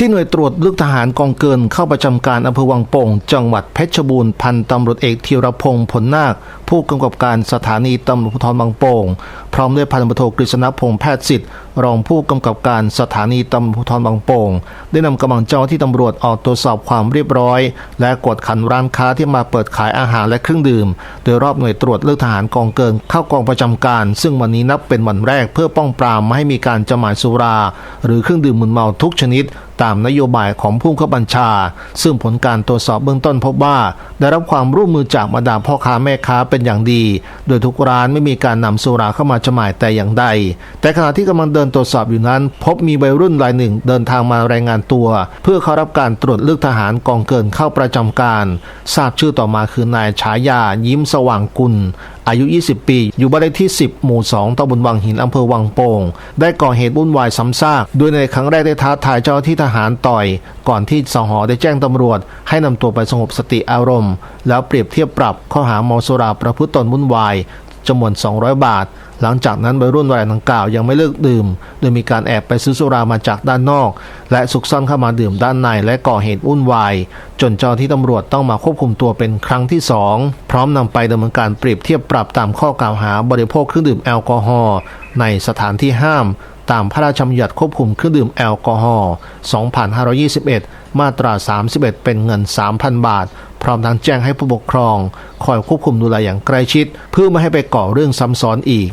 ที่หน่วยตรวจลึกทหารกองเกินเข้าประจำการอำเภอวังโป่ง จังหวัดเพชรบูรณ์พันตำรวจเอกธีรพงศ์ผลนาค ผู้กำกับการสถานีตำรวจภูธรบางโป่ง พร้อมด้วยพันตำรวจโทกฤษณพงศ์แพทย์สิทธิ์ รองผู้กำกับการสถานีตำรวจภูธรบางโป่ง ได้นำกำลังเจ้าที่ตำรวจออกตรวจสอบความเรียบร้อย และกวดขันร้านค้าที่มาเปิดขายอาหารและเครื่องดื่ม โดยรอบหน่วยตรวจเลือกทหารกองเกินเข้ากองประจำการ ซึ่งวันนี้นับเป็นวันแรกเพื่อป้องปรามไม่ให้มีการจำหน่ายสุรา หรือเครื่องดื่มมึนเมาทุกชนิดตามนโยบายของผู้บังคับบัญชา ซึ่งผลการตรวจสอบเบื้องต้นพบว่า ได้รับความร่วมมือจากบรรดาพ่อค้าแม่ค้าเป็นอย่างดี โดยทุกร้านไม่มีการนำสุราเข้ามาจำหน่ายแต่อย่างใด แต่ขณะที่กำลังเดินตรวจสอบอยู่นั้น พบมีวัยรุ่นรายหนึ่งเดินทางมารายงานตัว เพื่อเข้ารับการตรวจเลือกทหารกองเกินเข้าประจำการ ทราบชื่อต่อมาคือนายฉายายิ้มสว่างกุลอายุ 20 ปี อยู่บ้านเลขที่ 10 หมู่ 2ตำบลวังหิน อำเภอวังโป่ง ได้ก่อเหตุวุ่นวายซ้ำซากโดยในครั้งแรกได้ท้าทายเจ้าหน้าที่ทหารต่อย ก่อนที่สหอได้แจ้งตำรวจ ให้นำตัวไปสงบสติอารมณ์ แล้วเปรียบเทียบปรับข้อหาเมาสุราประพฤติตนวุ่นวาย จำนวน 200 บาท หลังจากนั้นวัยรุ่นวัยดังกล่าวยังไม่เลิกดื่ม โดยมีการแอบไปซื้อสุรามาจากด้านนอก และซุกซ่อนเข้ามาดื่มด้านในและก่อเหตุวุ่นวาย จนเจ้าที่ตำรวจต้องมาควบคุมตัวเป็นครั้งที่สองพร้อมนำไปดำเนินการเปรียบเทียบปรับตามข้อกล่าวหาบริโภคเครื่องดื่มแอลกอฮอล์ในสถานที่ห้ามตามพระราชบัญญัติควบคุมเครื่องดื่มแอลกอฮอล์ 2521 มาตรา 31 เป็นเงิน 3,000 บาท ร้อมทั้งแจ้งให้ผู้ปกครอง คอยควบคุมดูแลอย่างใกล้ชิด เพื่อไม่ให้ไปก่อเรื่องซ้ำซ้อนอีก